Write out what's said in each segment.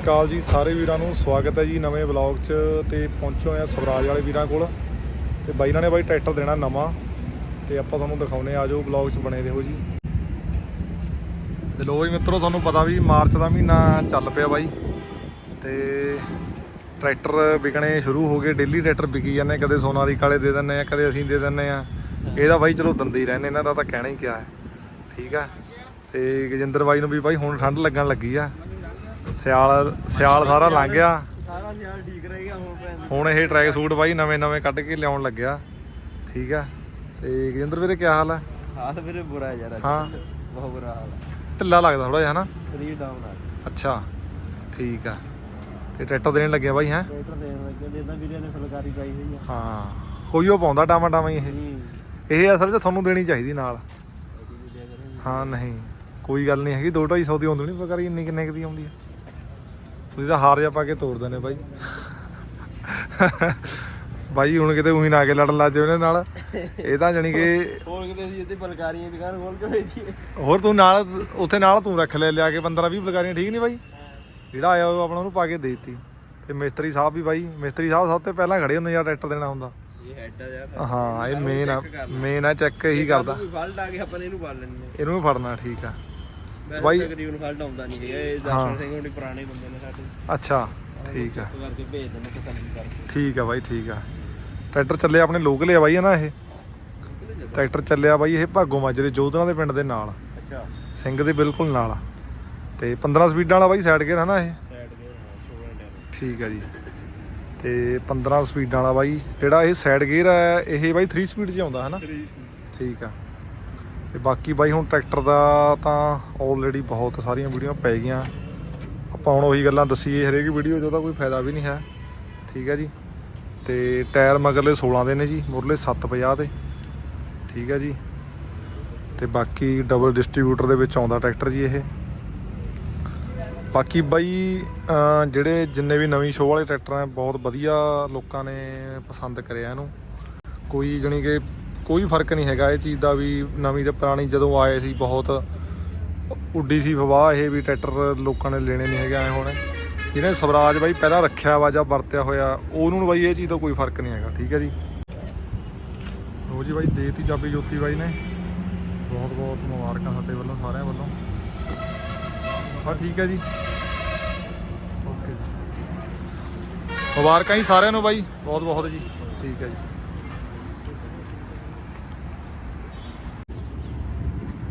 ਅਕਾਲ ਜੀ, ਸਾਰੇ ਵੀਰਾਂ ਨੂੰ ਸਵਾਗਤ ਹੈ ਜੀ ਨਵੇਂ ਵਲੌਗ 'ਚ ਤੇ ਪਹੁੰਚੇ ਹੋਏ ਆ ਸਵਰਾਜ ਵਾਲੇ ਵੀਰਾਂ ਕੋਲ। ਤੇ ਬਾਈ ਇਹਨਾਂ ਨੇ ਬਾਈ ਟਰੈਕਟਰ ਦੇਣਾ ਨਵਾਂ ਤੇ ਆਪਾਂ ਤੁਹਾਨੂੰ ਦਿਖਾਉਨੇ ਆ ਜਾਓ ਵਲੌਗ 'ਚ ਬਣੇ ਰਹੋ ਜੀ। ਤੇ ਲੋ ਜੀ ਮਿੱਤਰੋ, ਤੁਹਾਨੂੰ ਪਤਾ ਵੀ ਮਾਰਚ ਦਾ ਮਹੀਨਾ ਚੱਲ ਪਿਆ ਬਾਈ। ਤੇ ਟਰੈਕਟਰ ਵਿਕਣੇ ਸ਼ੁਰੂ ਹੋ ਗਏ, ਡੇਲੀ ਟਰੈਕਟਰ ਵਿਕੀ ਜਾਂਦੇ ਕਦੇ ਸੋਨਾਲੀ ਕਾਲੇ ਦੇ ਦਿੰਦੇ ਆ ਕਦੇ ਅਸੀਂ ਦੇ ਦਿੰਦੇ ਆ ਇਹਦਾ ਬਾਈ ਚਲੋ ਦੰਦੇ ਹੀ ਰਹਿੰਦੇ, ਇਹਨਾਂ ਦਾ ਤਾਂ ਕਹਿਣਾ ਹੀ ਕਿਆ ਹੈ। ਠੀਕ ਆ। ਤੇ ਗਜਿੰਦਰ ਬਾਈ ਨੂੰ ਵੀ ਬਾਈ ਹੁਣ ਠੰਡ ਲੱਗਣ ਲੱਗੀ ਆ। ਸਿਆਲ ਸਿਆਲ ਸਾਰਾ ਲੰਘ ਗਿਆ। ਸਾਰਾ ਸਿਆਲ ਠੀਕ ਰਹੇਗਾ ਹੁਣ ਹੁਣ ਇਹ ਟਰੈਕ ਸੂਟ ਬਾਈ ਨਵੇਂ ਨਵੇਂ ਕੱਢ ਕੇ ਲਿਆਉਣ ਲੱਗਿਆ। ਠੀਕ ਆ। ਤੇ ਗਜਿੰਦਰ ਵੀਰੇ ਕੀ ਹਾਲ ਹੈ ਹਾਲ ਵੀਰੇ ਬੁਰਾ ਯਾਰ ਅੱਜ। ਹਾਂ। ਬਹੁਤ ਬੁਰਾ ਹਾਲ ਹੈ ਢਿੱਲਾ ਲੱਗਦਾ ਥੋੜਾ ਜਿਹਾ ਹਨਾ? ਸਰੀਰ ਡਾਊਨ ਆ। ਅੱਛਾ। ਠੀਕ ਆ। ਤੇ ਟਰੈਕਟਰ ਦੇਣ ਲੱਗਿਆ ਬਾਈ ਹੈ? ਟਰੈਕਟਰ ਦੇਣ ਲੱਗੇ ਜਿੱਦਾਂ ਵੀਰੇ ਨੇ ਫੁਲਕਾਰੀ ਪਾਈ ਹੋਈ ਆ। ਹਾਂ। ਕੋਈ ਉਹ ਪਾਉਂਦਾ ਟਾਮਾ ਟਾਮਾ ਹੀ ਇਹ। ਹੂੰ। ਇਹ ਅਸਲ 'ਚ ਤੁਹਾਨੂੰ ਦੇਣੀ ਚਾਹੀਦੀ ਨਾਲ। ਹਾਂ ਨਹੀਂ। ਕੋਈ ਗੱਲ ਨਹੀਂ ਹੈਗੀ। 2-250 ਦੀ ਆਉਂਦੀ ਨਹੀਂ ਪਕਾਰੀ ਇੰਨੀ ਕਿੰਨੇ ਕੁ ਦੀ ਆਉਂਦੀ ਆ? ਤੁਸੀਂ ਤਾਂ ਹਾਰ ਜਾ ਪਾ ਕੇ ਤੋੜ ਦਿੰਦੇ ਬਾਈ। ਬਾਈ ਹੁਣ ਕਿਤੇ ਉਹੀ ਨਾ ਕੇ ਲੜਨ ਲੱਜ ਉਹਨੇ ਨਾਲ। ਇਹ ਤਾਂ ਜਾਣੀ ਕਿ ਹੋਰ ਕਿਤੇ ਅਸੀਂ ਇੱਥੇ ਫੁਲਕਾਰੀਆਂ ਦੀ ਦੁਕਾਨ ਖੋਲ ਕੇ ਵੇਚੀ ਹੋਰ ਤੂੰ ਨਾਲ ਉੱਥੇ ਨਾਲ ਤੂੰ ਰੱਖ ਲੈ ਲਿਆ ਕੇ 15 20 ਬਲਕਾਰੀਆਂ ਠੀਕ ਨਹੀਂ ਬਾਈ? ਜਿਹੜਾ ਆਇਆ ਉਹ ਆਪਣਾ ਉਹਨੂੰ ਪਾ ਕੇ ਦੇ ਦਿੱਤੀ। ਤੇ ਮਿਸਤਰੀ ਸਾਹਿਬ ਵੀ ਬਾਈ ਮਿਸਤਰੀ ਸਾਹਿਬ ਸਭ ਤੋਂ ਪਹਿਲਾਂ ਖੜੇ ਹੁੰਦੇ ਜਾਂ ਟਰੈਕਟਰ ਦੇਣਾ ਹੁੰਦਾ? ਇਹ ਹੈਡ ਆ ਯਾਰ ਹਾਂ ਇਹ ਮੇਨ ਆ ਮੇਨ ਆ ਚੈੱਕ ਇਹੀ ਕਰਦਾ। ਕੋਈ ਫਾਲਟ ਆ ਗਿਆ ਆਪਾਂ ਇਹਨੂੰ ਫੜ ਲੈਣੀ ਇਹਨੂੰ ਫੜਨਾ ਠੀਕ ਆ। ਬਾਈ- ਤਕਰੀਬਨ ਫਾਲਟ ਆਉਂਦਾ ਨਹੀਂ ਹੈਗਾ। ਇਹ ਹਾਂ। ਦਰਸ਼ਨ ਸਿੰਘ ਹੁਣੀ ਪੁਰਾਣੇ ਬੰਦੇ ਨੇ ਸਾਡੇ। ਅੱਛਾ ਠੀਕ ਆ। ਕਰਕੇ ਭੇਜ ਦਿੰਦੇ ਤਸੱਲੀ ਕਰਕੇ। ਠੀਕ ਆ ਬਾਈ ਠੀਕ ਆ। ਟਰੈਕਟਰ ਚੱਲਿਆ ਆਪਣੇ ਲੋਕਲ ਆ ਬਾਈ ਹੈ ਨਾ ਇਹ? ਟਰੈਕਟਰ ਚੱਲਿਆ ਬਾਈ ਇਹ ਭਾਗੋ ਮਾਜਰੇ ਜੋਧਨਾ ਦੇ ਪਿੰਡ ਦੇ ਨਾਲ। ਅੱਛਾ। ਸਿੰਘ ਦੇ ਬਿਲਕੁਲ ਨਾਲ ਆ। ਤੇ 15 ਸਪੀਡਾਂ ਵਾਲਾ ਬਾਈ ਸਾਈਡ ਗੇਅਰ ਹੈ ਨਾ ਇਹ? ਸਾਈਡ ਗੇਅਰ ਹਾਂ 16 ਟਾਇਰ ਠੀਕ ਆ ਜੀ। ਤੇ 15 ਸਪੀਡਾਂ ਵਾਲਾ ਬਾਈ ਜਿਹੜਾ ਇਹ ਸਾਈਡ ਗੇਅਰ ਹੈ ਇਹ ਬਾਈ 3 ਸਪੀਡ 'ਚ ਆਉਂਦਾ ਹੈ ਨਾ? ਠੀਕ ਆ। ਤੇ ਬਾਕੀ ਬਾਈ ਹੁਣ ਟਰੈਕਟਰ ਦਾ ਤਾਂ ਆਲਰੇਡੀ ਬਹੁਤ ਸਾਰੀਆਂ ਵੀਡੀਓ ਪੈ ਗਈਆਂ। ਆਪਾਂ ਹੁਣ ਉਹੀ ਗੱਲਾਂ ਦਸੀਏ ਹਰੇਕ ਵੀਡੀਓ 'ਚ, ਉਹਦਾ ਕੋਈ ਫਾਇਦਾ ਵੀ ਨਹੀਂ ਹੈ। ਠੀਕ ਹੈ ਜੀ? ਤੇ ਟਾਇਰ ਮਗਰਲੇ 16 ਦੇ ਨੇ ਜੀ, ਮੁਰਲੇ 750 ਦੇ। ਠੀਕ ਹੈ ਜੀ? ਤੇ ਬਾਕੀ ਡਬਲ ਡਿਸਟ੍ਰੀਬਿਊਟਰ ਦੇ ਵਿੱਚ ਆਉਂਦਾ ਟਰੈਕਟਰ ਜੀ ਇਹ। ਬਾਕੀ ਬਾਈ ਜਿਹੜੇ ਜਿੰਨੇ ਵੀ ਨਵੀਂ ਸ਼ੋਅ ਵਾਲੇ ਟਰੈਕਟਰ ਆ ਬਹੁਤ ਵਧੀਆ ਲੋਕਾਂ ਨੇ ਪਸੰਦ ਕਰਿਆ ਇਹਨੂੰ। ਕੋਈ ਜਣੀ ਕਿ ਕੋਈ ਫ਼ਰਕ ਨਹੀਂ ਹੈਗਾ ਇਹ ਚੀਜ਼ ਦਾ ਵੀ ਨਵੀਂ ਤੇ ਪੁਰਾਣੀ ਜਦੋਂ ਆਏ ਸੀ ਬਹੁਤ ਉੱਡੀ ਸੀ ਫਵਾਹ ਇਹ ਵੀ ਟਰੈਕਟਰ ਲੋਕਾਂ ਨੇ ਲੈਣੇ ਨਹੀਂ ਹੈਗੇ ਐ ਹੁਣ। ਜਿਹਨੇ ਸਵਰਾਜ ਬਾਈ ਪਹਿਲਾਂ ਰੱਖਿਆ ਵਾ ਜਾਂ ਵਰਤਿਆ ਹੋਇਆ, ਉਹਨੂੰ ਬਾਈ ਇਹ ਚੀਜ਼ ਦਾ ਕੋਈ ਫ਼ਰਕ ਨਹੀਂ ਹੈਗਾ, ਠੀਕ ਹੈ ਜੀ? ਲੋ ਜੀ ਬਾਈ, ਦੇਤੀ ਚਾਬੀ ਜੋਤੀ ਬਾਈ ਨੇ। ਬਹੁਤ ਬਹੁਤ ਮੁਬਾਰਕਾਂ ਸਾਡੇ ਵੱਲੋਂ, ਸਾਰਿਆਂ ਵੱਲੋਂ। ਹਾਂ, ਠੀਕ ਹੈ ਜੀ। ਓਕੇ ਜੀ। ਮੁਬਾਰਕਾਂ ਜੀ ਸਾਰਿਆਂ ਨੂੰ ਬਾਈ। ਬਹੁਤ ਬਹੁਤ ਜੀ। ਠੀਕ ਹੈ ਜੀ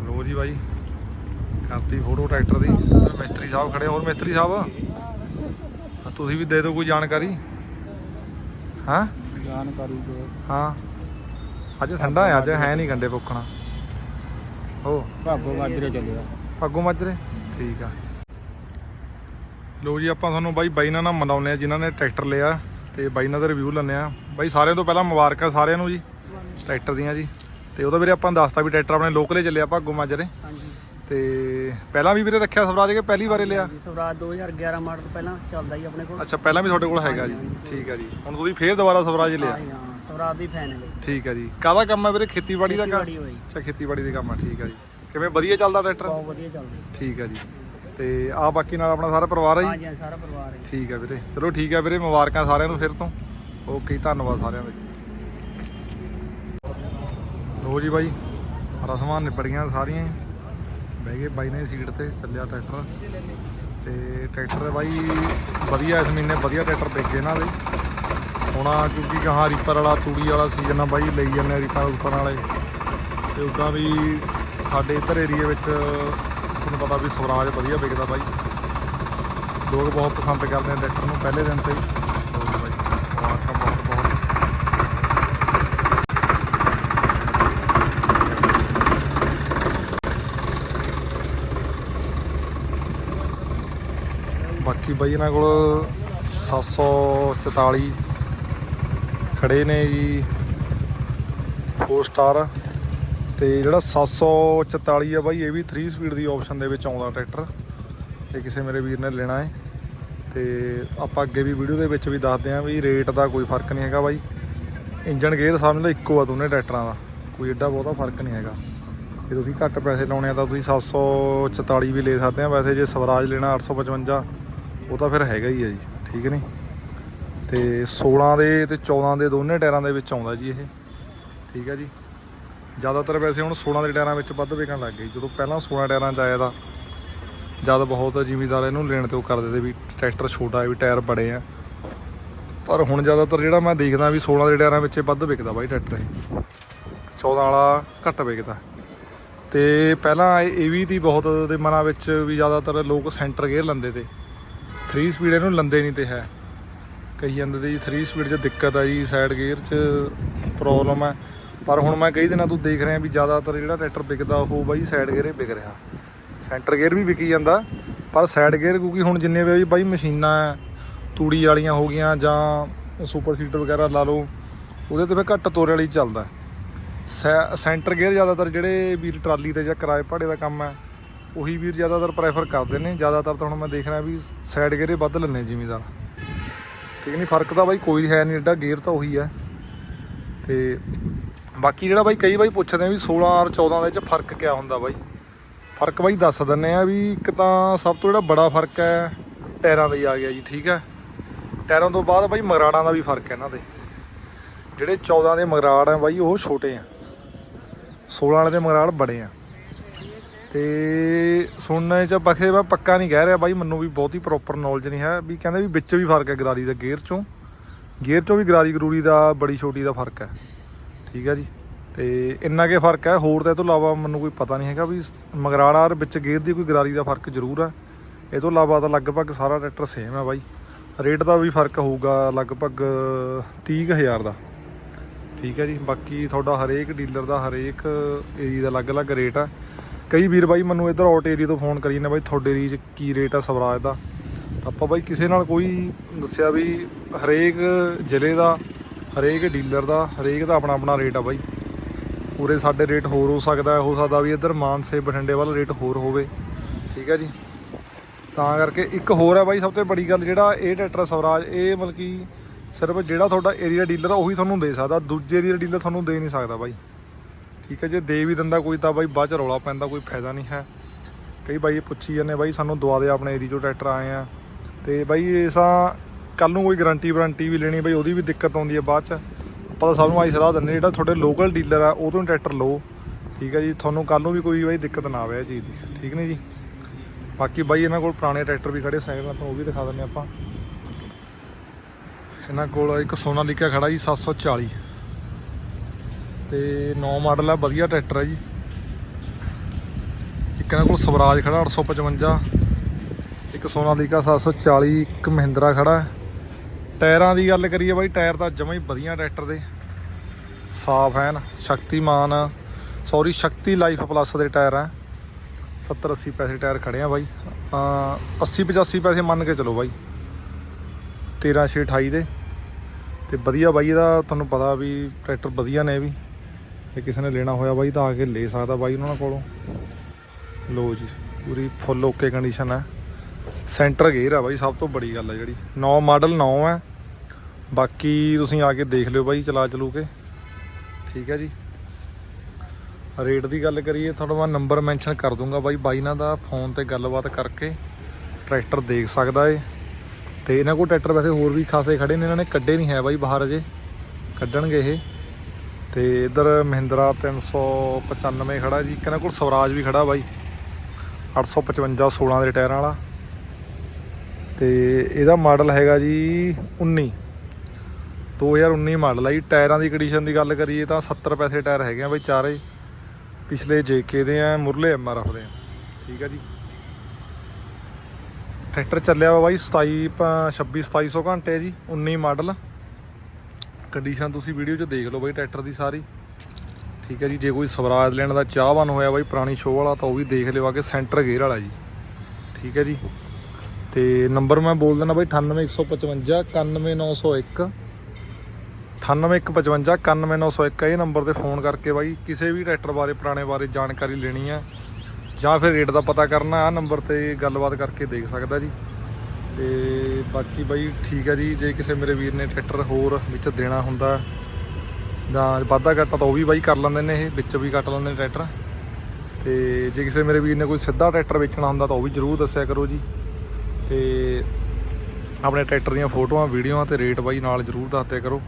ਲੋ ਜੀ ਬਾਈ। ਕਰਤੀ ਫੋਟੋ ਟਰੈਕਟਰ ਦੀ। ਮਿਸਤਰੀ ਸਾਹਿਬ ਖੜੇ ਹੋਰ ਮਿਸਤਰੀ ਸਾਹਿਬ? ਤੁਸੀਂ ਵੀ ਦੇ ਦਿਓ ਕੋਈ ਜਾਣਕਾਰੀ। ਹਾਂ? ਜਾਣਕਾਰੀ ਦੇ ਹਾਂ। ਅੱਜ ਠੰਡਾ ਹੈ ਅੱਜ ਹੈ ਨਹੀਂ ਗੰਡੇ ਪੁੱਖਣਾ। ਹੋ। ਭਾਗੋ ਮਾਜਰੇ ਚੱਲਿਆ ਪੱਗੋ ਮਾਜਰੇ? ਠੀਕ ਆ। ਲੋ ਜੀ ਆਪਾਂ ਤੁਹਾਨੂੰ ਬਾਈ ਬਾਈ ਨਾਲ ਨਾ ਮਿਲਾਉਂਦੇ ਆ ਜਿਨ੍ਹਾਂ ਨੇ ਟਰੈਕਟਰ ਲਿਆ ਤੇ ਬਾਈ ਨਾਲ ਦਾ ਰਿਵਿਊ ਲੈਂਦੇ ਆ। ਬਾਈ ਸਾਰਿਆਂ ਤੋਂ ਪਹਿਲਾਂ ਮੁਬਾਰਕਾਂ ਸਾਰਿਆਂ ਨੂੰ ਜੀ ਟਰੈਕਟਰ ਦੀਆਂ ਜੀ। ਤੇ ਉਹਦਾ ਵੀਰੇ ਆਪਾਂ ਦੱਸਤਾ ਵੀ ਟਰੈਕਟਰ ਆਪਣੇ ਲੋਕਲੇ ਚੱਲਿਆ ਭਾਗੋ ਮਾਜਰੇ। ਹਾਂਜੀ। ਤੇ ਪਹਿਲਾਂ ਵੀ ਵੀਰੇ ਰੱਖਿਆ ਸਵਰਾਜ ਕੇ? ਪਹਿਲੀ ਵਾਰੇ ਲਿਆ? ਸਵਰਾਜ 2011 ਮਾਡਲ ਪਹਿਲਾਂ ਚੱਲਦਾ ਹੀ ਆਪਣੇ ਕੋਲ। ਅੱਛਾ ਪਹਿਲਾਂ ਵੀ ਤੁਹਾਡੇ ਕੋਲ ਹੈਗਾ ਜੀ। ਠੀਕ ਆ ਜੀ। ਹੁਣ ਤੁਸੀਂ ਫੇਰ ਦੁਬਾਰਾ ਸਵਰਾਜ ਲਿਆ? ਹਾਂ ਸਵਰਾਜ ਦੀ ਫੈਨ ਹੈ। ਠੀਕ ਆ ਜੀ। ਕਾਹਦਾ ਕੰਮ ਹੈ ਵੀਰੇ? ਖੇਤੀਬਾੜੀ ਦਾ ਕੰਮ ਅੱਛਾ ਖੇਤੀਬਾੜੀ ਦੇ ਕੰਮ ਆ ਠੀਕ ਆ ਜੀ। ਕਿਵੇਂ ਵਧੀਆ ਚੱਲਦਾ ਟਰੈਕਟਰ? ਬਹੁਤ ਵਧੀਆ ਚੱਲਦੀ ਠੀਕ ਆ ਜੀ। ਤੇ ਆ ਬਾਕੀ ਨਾਲ ਆਪਣਾ ਸਾਰਾ ਪਰਿਵਾਰ ਆ ਜੀ? ਹਾਂ, ਸਾਰਾ ਪਰਿਵਾਰ ਹੈ ਠੀਕ ਆ ਵੀਰੇ। ਚਲੋ ਠੀਕ ਆ ਵੀਰੇ ਮੁਬਾਰਕਾਂ ਸਾਰਿਆਂ ਨੂੰ ਫਿਰ ਤੋਂ। ਓਕੇ ਜੀ, ਧੰਨਵਾਦ ਸਾਰਿਆਂ ਦਾ ਲੋ ਜੀ ਬਾਈ ਰਸਮਾਂ ਨਿਬੜ ਗਈਆਂ ਸਾਰੀਆਂ ਬਹਿ ਗਏ ਬਾਈ ਨੇ ਸੀਟ ਤੇ, ਚੱਲਿਆ ਟਰੈਕਟਰ। ਤੇ ਟਰੈਕਟਰ ਬਾਈ ਵਧੀਆ ਇਸ ਮਹੀਨੇ ਵਧੀਆ ਟਰੈਕਟਰ ਵਿਕ ਇਹਨਾਂ ਦੇ ਹੁਣ ਕਿਉਂਕਿ ਗਾਹਾਂ ਰੀਪਰ ਵਾਲਾ, ਤੂੜੀ ਵਾਲਾ ਸੀਜ਼ਨ ਆ ਬਾਈ, ਲਈ ਜਾਂਦੇ ਆ ਰੀਪਰ ਉੱਪਰ ਵਾਲੇ। ਤੇ ਉਦਾਂ ਵੀ ਸਾਡੇ ਇੱਧਰ ਏਰੀਏ ਵਿੱਚ ਤੁਹਾਨੂੰ ਪਤਾ ਵੀ ਸਵਰਾਜ ਵਧੀਆ ਵਿਕਦਾ ਬਾਈ। ਲੋਕ ਬਹੁਤ ਪਸੰਦ ਕਰਦੇ ਆ ਟਰੈਕਟਰ ਨੂੰ, ਪਹਿਲੇ ਦਿਨ ਤੇ ਹੀ ਲਓ ਜੀ ਬਾਈ ਮੁਬਾਰਕਾਂ ਬਹੁਤ ਬਹੁਤ ਬਾਕੀ ਬਾਈ ਇਹਨਾਂ ਕੋਲ 744 ਖੜੇ ਨੇ ਜੀ 4 ਸਟਾਰ ਤੇ ਜਿਹੜਾ 744 ਆ ਬਾਈ, ਇਹ ਵੀ 3 ਸਪੀਡ ਦੀ ਆਪਸ਼ਨ ਦੇ ਵਿੱਚ ਆਉਂਦਾ ਟਰੈਕਟਰ। ਤੇ ਕਿਸੇ ਮੇਰੇ ਵੀਰ ਨੇ ਲੈਣਾ ਹੈ। ਤੇ ਆਪਾਂ ਅੱਗੇ ਵੀ ਵੀਡੀਓ ਦੇ ਵਿੱਚ ਵੀ ਦੱਸਦੇ ਆਂ ਵੀ ਰੇਟ ਦਾ ਕੋਈ ਫ਼ਰਕ ਨਹੀਂ ਹੈਗਾ ਬਾਈ। ਇੰਜਨ ਗੇਅਰ ਸਮਝ ਲਓ ਇੱਕੋ ਆ ਦੋਨੇ ਟਰੈਕਟਰਾਂ ਦਾ। ਕੋਈ ਏਡਾ ਬਹੁਤਾ ਫ਼ਰਕ ਨਹੀਂ ਹੈਗਾ। ਜੇ ਤੁਸੀਂ ਘੱਟ ਪੈਸੇ ਲਾਉਣੇ ਆ ਤਾਂ ਤੁਸੀਂ 744 ਵੀ ਲੈ ਸਕਦੇ ਆ। ਵੈਸੇ ਜੇ ਸਵਰਾਜ ਲੈਣਾ 855 ਉਹ ਤਾਂ ਫਿਰ ਹੈਗਾ ਹੀ ਆ ਜੀ, ਠੀਕ ਨਹੀਂ? ਤੇ 16 ਦੇ ਤੇ 14 ਦੇ ਦੋਨੇ ਟਾਇਰਾਂ ਦੇ ਵਿੱਚ ਆਉਂਦਾ ਜੀ ਇਹ, ਠੀਕ ਹੈ ਜੀ? ਜ਼ਿਆਦਾਤਰ ਵੈਸੇ ਹੁਣ 16 ਦੇ ਟਾਇਰਾਂ ਵਿੱਚ ਵੱਧ ਵਿਕਣ ਲੱਗ ਗਈ ਜਦੋਂ ਪਹਿਲਾਂ 16 ਟਾਇਰਾਂ 'ਚ ਆਇਆ ਤਾਂ ਜਦ ਬਹੁਤ ਜ਼ਿਮੀਦਾਰ ਇਹਨੂੰ ਲੈਣ ਤੇ ਉਹ ਕਰਦੇ ਤੇ ਵੀ ਟਰੈਕਟਰ ਛੋਟਾ ਹੈ ਵੀ ਟਾਇਰ ਬੜੇ ਆ। ਪਰ ਹੁਣ ਜ਼ਿਆਦਾਤਰ ਜਿਹੜਾ ਮੈਂ ਦੇਖਦਾ ਵੀ 16 ਦੇ ਟਾਇਰਾਂ ਵਿੱਚ ਵੱਧ ਵਿਕਦਾ ਬਾਈ ਟਰੈਕਟਰ ਇਹ। 14 ਵਾਲਾ ਘੱਟ ਵਿਕਦਾ। ਤੇ ਪਹਿਲਾਂ ਇਹ ਇਹ ਵੀ ਤੀ ਬਹੁਤ ਦੇ ਮਨਾਂ ਵਿੱਚ ਵੀ ਜ਼ਿਆਦਾਤਰ ਲੋਕ ਸੈਂਟਰ ਗੇਅਰ ਲੈਂਦੇ ਤੇ। 3 ਸਪੀਡ ਇਹਨੂੰ ਲੰਦੇ ਨਹੀਂ ਤੇ ਹੈ। ਕਹੀ ਜਾਂਦੇ ਤੇ ਜੀ 3 ਸਪੀਡ 'ਚ ਦਿੱਕਤ ਆ ਜੀ ਸਾਈਡ ਗੇਅਰ 'ਚ ਪ੍ਰੋਬਲਮ ਹੈ ਪਰ ਹੁਣ ਮੈਂ ਕਈ ਦਿਨਾਂ ਤੋਂ ਦੇਖ ਰਿਹਾ ਵੀ ਜ਼ਿਆਦਾਤਰ ਜਿਹੜਾ ਟਰੈਕਟਰ ਵਿਕਦਾ ਉਹ ਬਾਈ ਸਾਈਡ ਗੇਅਰ ਹੀ ਵਿਕ ਰਿਹਾ। ਸੈਂਟਰ ਗੇਅਰ ਵੀ ਵਿਕੀ ਜਾਂਦਾ ਪਰ ਸਾਈਡ ਗੇਅਰ ਕਿਉਂਕਿ ਹੁਣ ਜਿੰਨੇ ਵੀ ਬਾਈ ਮਸ਼ੀਨਾਂ ਹੈ, ਤੂੜੀ ਵਾਲੀਆਂ ਹੋ ਗਈਆਂ ਜਾਂ ਸੁਪਰ ਸੀਟਰ ਵਗੈਰਾ ਲਾ ਲਓ ਉਹਦੇ ਤੇ ਫਿਰ ਘੱਟ ਤੋਰੇ ਵਾਲੀ ਚੱਲਦਾ। ਸੈ- ਸੈਂਟਰ ਗੇਅਰ ਜ਼ਿਆਦਾਤਰ ਜਿਹੜੇ ਵੀਰ ਟਰਾਲੀ ਤੇ ਜਾਂ ਕਿਰਾਏ ਭਾੜੇ ਦਾ ਕੰਮ ਹੈ ਉਹੀ ਵੀਰ ਜ਼ਿਆਦਾਤਰ ਪ੍ਰੈਫਰ ਕਰਦੇ ਨੇ। ਜ਼ਿਆਦਾਤਰ ਤਾਂ ਹੁਣ ਮੈਂ ਦੇਖ ਰਿਹਾ ਵੀ ਸਾਈਡ ਗੇਅਰ ਹੀ ਵੱਧ ਲੈਂਦੇ ਜ਼ਿਮੀਦਾਰ। ਠੀਕ ਨਹੀਂ ਫ਼ਰਕ ਤਾਂ ਬਾਈ ਕੋਈ ਹੈ ਨਹੀਂ ਐਡਾ ਗੇਅਰ ਤਾਂ ਉਹੀ ਹੈ। ਤੇ ਬਾਕੀ ਜਿਹੜਾ ਬਾਈ ਕਈ ਵਾਰੀ ਪੁੱਛਦੇ ਆ ਵੀ 16 ਔਰ 14 ਦੇ ਵਿੱਚ ਫ਼ਰਕ ਕਿਆ ਹੁੰਦਾ ਬਾਈ? ਫ਼ਰਕ ਬਾਈ ਦੱਸ ਦਿੰਨੇ ਆ ਵੀ ਇੱਕ ਤਾਂ ਸਭ ਤੋਂ ਜਿਹੜਾ ਬੜਾ ਫ਼ਰਕ ਹੈ, ਟਾਇਰਾਂ ਦਾ ਹੀ ਆ ਗਿਆ ਜੀ, ਠੀਕ ਹੈ। ਟਾਇਰਾਂ ਤੋਂ ਬਾਅਦ ਬਾਈ ਮਗਰਾੜਾਂ ਦਾ ਵੀ ਫ਼ਰਕ ਹੈ ਇਹਨਾਂ ਦੇ। ਜਿਹੜੇ 14 ਦੇ ਮਗਰਾੜ ਆ ਬਾਈ, ਉਹ ਛੋਟੇ ਆ। 16 ਵਾਲੇ ਦੇ ਮਗਰਾੜ ਬੜੇ ਆ। ਤੇ ਸੁਣਨੇ ਚ ਪਖੇ ਮੈਂ ਪੱਕਾ ਨਹੀਂ ਕਹਿ ਰਿਹਾ ਬਾਈ, ਮੈਨੂੰ ਵੀ ਬਹੁਤੀ ਪ੍ਰੋਪਰ ਨੌਲੇਜ ਨਹੀਂ ਹੈ। ਵੀ ਕਹਿੰਦੇ ਵੀ ਵਿੱਚ ਵੀ ਫ਼ਰਕ ਹੈ ਗਰਾਰੀ ਦਾ ਗੇਅਰ ਚੋਂ। ਗੇਅਰ ਚੋਂ ਵੀ ਗਰਾਰੀ ਗਰੂਰੀ ਦਾ, ਬੜੀ ਛੋਟੀ ਦਾ ਫ਼ਰਕ ਹੈ। ਠੀਕ ਹੈ ਜੀ। ਤੇ ਇੰਨਾ ਕੇ ਫ਼ਰਕ ਹੈ। ਹੋਰ ਤਾਂ ਇਹ ਤੋਂ ਇਲਾਵਾ ਮੈਨੂੰ ਕੋਈ ਪਤਾ ਨਹੀਂ ਹੈਗਾ ਵੀ ਮਗਰਾੜਾ ਵਿੱਚ ਗੇਅਰ ਦੀ ਕੋਈ ਗਰਾਰੀ ਦਾ ਫ਼ਰਕ ਜ਼ਰੂਰ ਹੈ। ਇਹ ਤੋਂ ਇਲਾਵਾ ਤਾਂ ਲਗਭਗ ਸਾਰਾ ਟਰੈਕਟਰ ਸੇਮ ਹੈ ਬਾਈ। ਰੇਟ ਦਾ ਵੀ ਫ਼ਰਕ ਹੋਊਗਾ ਲਗਭਗ 30000 ਦਾ। ਠੀਕ ਹੈ ਜੀ। ਬਾਕੀ ਤੁਹਾਡਾ ਹਰੇਕ ਡੀਲਰ ਦਾ ਹਰੇਕ ਏਰੀਆ ਦਾ ਅਲੱਗ-ਅਲੱਗ ਰੇਟ ਹੈ। ਕਈ ਵੀਰ ਬਾਈ ਮੈਨੂੰ ਇੱਧਰ ਆਊਟ ਏਰੀਆ ਤੋਂ ਫੋਨ ਕਰੀ ਨੇ ਬਾਈ, ਤੁਹਾਡੇ ਏਰੀਆ 'ਚ ਕੀ ਰੇਟ ਆ ਸਵਰਾਜ ਦਾ? ਆਪਾਂ ਬਾਈ ਕਿਸੇ ਨਾਲ ਕੋਈ ਦੱਸਿਆ ਵੀ ਹਰੇਕ ਜ਼ਿਲ੍ਹੇ ਦਾ, ਹਰੇਕ ਡੀਲਰ ਦਾ, ਹਰੇਕ ਦਾ ਆਪਣਾ ਆਪਣਾ ਰੇਟ ਆ ਬਾਈ। ਪੂਰੇ ਸਾਡੇ ਰੇਟ ਹੋਰ ਹੋ ਸਕਦਾ ਹੋ ਸਕਦਾ ਵੀ ਇੱਧਰ ਮਾਨਸੇ, ਬਠਿੰਡੇ ਵੱਲ ਰੇਟ ਹੋਰ ਹੋਵੇ। ਠੀਕ ਹੈ ਜੀ? ਤਾਂ ਕਰਕੇ ਇੱਕ ਹੋਰ ਹੈ ਬਾਈ, ਸਭ ਤੋਂ ਬੜੀ ਗੱਲ ਜਿਹੜਾ ਇਹ ਟਰੈਕਟਰ ਸਵਰਾਜ, ਇਹ ਮਤਲਬ ਕਿ ਸਿਰਫ ਜਿਹੜਾ ਤੁਹਾਡਾ ਏਰੀਆ ਡੀਲਰ ਆ, ਉਹੀ ਤੁਹਾਨੂੰ ਦੇ ਸਕਦਾ, ਦੂਜੇ ਏਰੀਆ ਡੀਲਰ ਤੁਹਾਨੂੰ ਦੇ ਨਹੀਂ ਸਕਦਾ ਬਾਈ। ਠੀਕ ਹੈ ਜੇ ਦੇ ਵੀ ਦਿੰਦਾ ਕੋਈ ਤਾਂ ਬਾਈ ਬਾਅਦ ਚ ਰੌਲਾ ਪੈਂਦਾ, ਕੋਈ ਫਾਇਦਾ ਨਹੀਂ ਹੈ। ਕਈ ਬਾਈ ਪੁੱਛੀ ਜਾਂਦੇ ਬਾਈ ਸਾਨੂੰ ਦਵਾ ਦੇ ਆਪਣੇ ਏਰੀਆ ਚੋਂ ਟਰੈਕਟਰ ਆਏ ਆ। ਤੇ ਬਾਈ ਇਸਾਂ ਕੱਲ ਨੂੰ ਕੋਈ ਗਾਰੰਟੀ ਵਾਰੰਟੀ ਵੀ ਲੈਣੀ, ਬਾਈ ਉਹਦੀ ਵੀ ਦਿੱਕਤ ਆਉਂਦੀ ਹੈ ਬਾਅਦ ਚ। ਆਪਾਂ ਤਾਂ ਸਭ ਨੂੰ ਆਈ ਸਲਾਹ ਦਿੰਦੇ ਜਿਹੜਾ ਤੁਹਾਡੇ ਲੋਕਲ ਡੀਲਰ ਆ ਉਹ ਤੋਂ ਟਰੈਕਟਰ ਲਓ। ਠੀਕ ਹੈ ਜੀ, ਤੁਹਾਨੂੰ ਕੱਲ ਨੂੰ ਵੀ ਕੋਈ ਬਾਈ ਦਿੱਕਤ ਨਾ ਆਵੇ ਇਹ ਚੀਜ਼ ਦੀ, ਠੀਕ ਨਹੀਂ ਜੀ? ਬਾਕੀ ਬਾਈ ਇਹਨਾਂ ਕੋਲ ਪੁਰਾਣੇ ਟਰੈਕਟਰ ਵੀ ਖੜੇ ਸਾਈਕਲਾਂ ਤੁਹਾਨੂੰ ਉਹ ਵੀ ਦਿਖਾ ਦਿੰਦੇ ਆਪਾਂ। ਇਹਨਾਂ ਕੋਲ ਇੱਕ ਸੋਨਾ ਲਿਖਿਆ ਖੜਾ ਜੀ 740 ਤੇ 9 ਮਾਡਲ ਆ, ਵਧੀਆ ਟਰੈਕਟਰ ਹੈ ਜੀ। ਇੱਕ ਇਹਨਾਂ ਕੋਲ ਸਵਰਾਜ ਖੜਾ 855 ਇੱਕ ਸੋਨਾਲੀਕਾ 740 ਇੱਕ ਮਹਿੰਦਰਾ ਖੜਾ। ਟਾਇਰਾਂ ਦੀ ਗੱਲ ਕਰੀਏ ਬਾਈ, ਟਾਇਰ ਤਾਂ ਜਮਾਂ ਹੀ ਵਧੀਆ ਟਰੈਕਟਰ ਦੇ। ਸਾਫ਼ ਐਨ, Shaktiman. Sorry Shakti life plus ਦੇ ਟਾਇਰ ਆ। 70 80 ਪੈਸੇ ਟਾਇਰ ਖੜੇ ਆ ਬਾਈ। ਅਹ 80 85 ਪੈਸੇ ਮੰਨ ਕੇ ਚਲੋ ਬਾਈ। 13 ਛੇ 28 ਦੇ। ਤੇ ਵਧੀਆ ਬਾਈ, ਇਹਦਾ ਤੁਹਾਨੂੰ ਪਤਾ ਵੀ ਟਰੈਕਟਰ ਵਧੀਆ ਨੇ ਵੀ। ਜੇ ਕਿਸੇ ਨੇ ਲੈਣਾ ਹੋਇਆ ਬਾਈ ਤਾਂ ਆ ਕੇ ਲੈ ਸਕਦਾ ਬਾਈ ਉਹਨਾਂ ਕੋਲੋਂ। ਲੋ ਜੀ, ਪੂਰੀ ਫੁੱਲ ਓਕੇ ਕੰਡੀਸ਼ਨ ਹੈ। ਸੈਂਟਰ ਗੇਅਰ ਆ ਬਾਈ, ਸਭ ਤੋਂ ਬੜੀ ਗੱਲ ਹੈ ਜਿਹੜੀ। 9 ਮਾਡਲ 9 ਹੈ। ਬਾਕੀ ਤੁਸੀਂ ਆ ਕੇ ਦੇਖ ਲਿਓ ਬਾਈ, ਚਲਾ ਚਲੂ ਕੇ। ਠੀਕ ਹੈ ਜੀ। ਰੇਟ ਦੀ ਗੱਲ ਕਰੀਏ ਤੁਹਾਡਾ ਮੈਂ ਨੰਬਰ ਮੈਂਸ਼ਨ ਕਰ ਦੂੰਗਾ ਬਾਈ। ਬਾਈ ਨਾਲ ਦਾ ਫੋਨ ਤੇ ਗੱਲਬਾਤ ਕਰਕੇ ਟਰੈਕਟਰ ਦੇਖ ਸਕਦਾ ਏ। ਤੇ ਇਹਨਾਂ ਕੋਲ ਟਰੈਕਟਰ ਵੈਸੇ ਹੋਰ ਵੀ ਖਾਸੇ ਖੜੇ ਨੇ, ਇਹਨਾਂ ਨੇ ਕੱਢੇ ਨਹੀਂ ਹੈ ਬਾਈ ਬਾਹਰ ਅਜੇ। ਕੱਢਣਗੇ ਇਹ। ਤੇ ਇਧਰ ਮਹਿੰਦਰਾ 395 ਖੜਾ ਜੀ, ਇੱਕ ਕੋਲ ਸਵਰਾਜ ਵੀ ਖੜਾ ਬਾਈ। 855 16 ਦੇ ਟਾਇਰਾਂ ਵਾਲਾ। ਤੇ ਇਹਦਾ ਮਾਡਲ ਹੈਗਾ ਜੀ 19 2019 ਮਾਡਲ ਆ ਜੀ। ਟਾਇਰਾਂ ਦੀ ਕੰਡੀਸ਼ਨ ਦੀ ਗੱਲ ਕਰੀਏ ਤਾਂ 70 ਪੈਸੇ ਟਾਇਰ ਹੈਗੇ ਆ ਬਾਈ ਚਾਰੇ। ਪਿਛਲੇ ਜੇਕੇ ਦੇ ਆ, ਮੁਰਲੇ ਐਮਆਰਐਫ ਦੇ ਆ। ਠੀਕ ਆ ਜੀ। ਟਰੈਕਟਰ ਚੱਲਿਆ ਵਾ ਬਾਈ 27 ਪ- 26 2700 ਘੰਟੇ ਜੀ 19 ਮਾਡਲ। ਕੰਡੀਸ਼ਨ ਤੁਸੀਂ ਵੀਡੀਓ 'ਚ ਦੇਖ ਲਓ ਬਾਈ ਟਰੈਕਟਰ ਦੀ ਸਾਰੀ। ਠੀਕ ਹੈ ਜੀ, ਜੇ ਕੋਈ ਸਵਰਾਜ ਲੈਣ ਦਾ ਚਾਹਵਾਨ ਹੋਇਆ ਬਾਈ, ਪੁਰਾਣੀ ਸ਼ੋਅ ਵਾਲਾ, ਤਾਂ ਉਹ ਵੀ ਦੇਖ ਲਿਓ ਆ ਕੇ ਸੈਂਟਰ ਗੇਅਰ ਵਾਲਾ ਜੀ। ਠੀਕ ਹੈ ਜੀ। ਤੇ ਨੰਬਰ ਮੈਂ ਬੋਲ ਦਿੰਦਾ ਬਾਈ 98155 91901 98155 91901 ਇਹ ਨੰਬਰ ਤੇ ਫੋਨ ਕਰਕੇ ਬਾਈ, ਕਿਸੇ ਵੀ ਟਰੈਕਟਰ ਬਾਰੇ, ਪੁਰਾਣੇ ਬਾਰੇ ਜਾਣਕਾਰੀ ਲੈਣੀ ਹੈ ਜਾਂ ਫਿਰ ਰੇਟ ਦਾ ਪਤਾ ਕਰਨਾ ਆ ਨੰਬਰ ਤੇ ਗੱਲਬਾਤ ਕਰਕੇ ਦੇਖ ਸਕਦਾ ਜੀ। ਤੇ ਬਾਕੀ ਬਾਈ ਠੀਕ ਹੈ ਜੀ, ਜੇ ਕਿਸੇ ਮੇਰੇ ਵੀਰ ਨੇ ਟਰੈਕਟਰ ਹੋਰ ਵਿੱਚ ਦੇਣਾ ਹੁੰਦਾ ਜਾਂ ਵਾਧਾ ਘਾਟਾ ਤਾਂ ਉਹ ਵੀ ਬਾਈ ਕਰ ਲੈਂਦੇ ਨੇ ਇਹ, ਵਿੱਚ ਵੀ ਕੱਟ ਲੈਂਦੇ ਨੇ ਟਰੈਕਟਰ ਤੇ ਜੇ ਕਿਸੇ ਮੇਰੇ ਵੀਰ ਨੇ ਕੋਈ ਸਿੱਧਾ ਟਰੈਕਟਰ ਵੇਚਣਾ ਹੁੰਦਾ ਤਾਂ ਉਹ ਵੀ ਜ਼ਰੂਰ ਦੱਸਿਆ ਕਰੋ ਜੀ। ਤੇ ਆਪਣੇ ਟਰੈਕਟਰ ਦੀਆਂ ਫੋਟੋਆਂ, ਵੀਡੀਓਆਂ ਤੇ ਰੇਟ ਬਾਈ ਨਾਲ ਜਰੂਰ ਦੱਸਦੇ ਕਰੋ।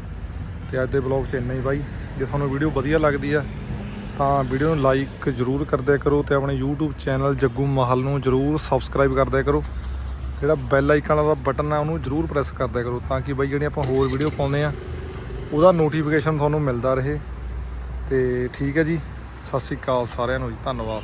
ਤੇ ਅੱਜ ਦੇ ਬਲੌਗ 'ਚ ਇੰਨਾ ਹੀ ਬਾਈ। ਜੇ ਤੁਹਾਨੂੰ ਵੀਡੀਓ ਵਧੀਆ ਲੱਗਦੀ ਆ, ਤਾਂ ਵੀਡੀਓ ਨੂੰ ਲਾਈਕ ਜਰੂਰ ਕਰਦਿਆ ਕਰੋ ਤੇ ਆਪਣੇ YouTube ਚੈਨਲ ਜੱਗੂ ਮਹਲ ਨੂੰ ਜਰੂਰ ਸਬਸਕ੍ਰਾਈਬ ਕਰਦਿਆ ਕਰੋ। ਜਿਹੜਾ ਬੈਲ ਆਈਕਨ ਵਾਲਾ ਬਟਨ ਆ, ਉਹਨੂੰ ਜਰੂਰ ਪ੍ਰੈਸ ਕਰਦਿਆ ਕਰੋ ਤਾਂ ਕਿ ਬਾਈ ਜਿਹੜੀ ਆਪਾਂ ਹੋਰ ਵੀਡੀਓ ਪਾਉਂਦੇ ਆ, ਉਹਦਾ ਨੋਟੀਫਿਕੇਸ਼ਨ ਤੁਹਾਨੂੰ ਮਿਲਦਾ ਰਹੇ। ਤੇ ਠੀਕ ਹੈ ਜੀ, ਸਤਿ ਸ਼੍ਰੀ ਅਕਾਲ ਸਾਰਿਆਂ ਨੂੰ ਜੀ, ਧੰਨਵਾਦ।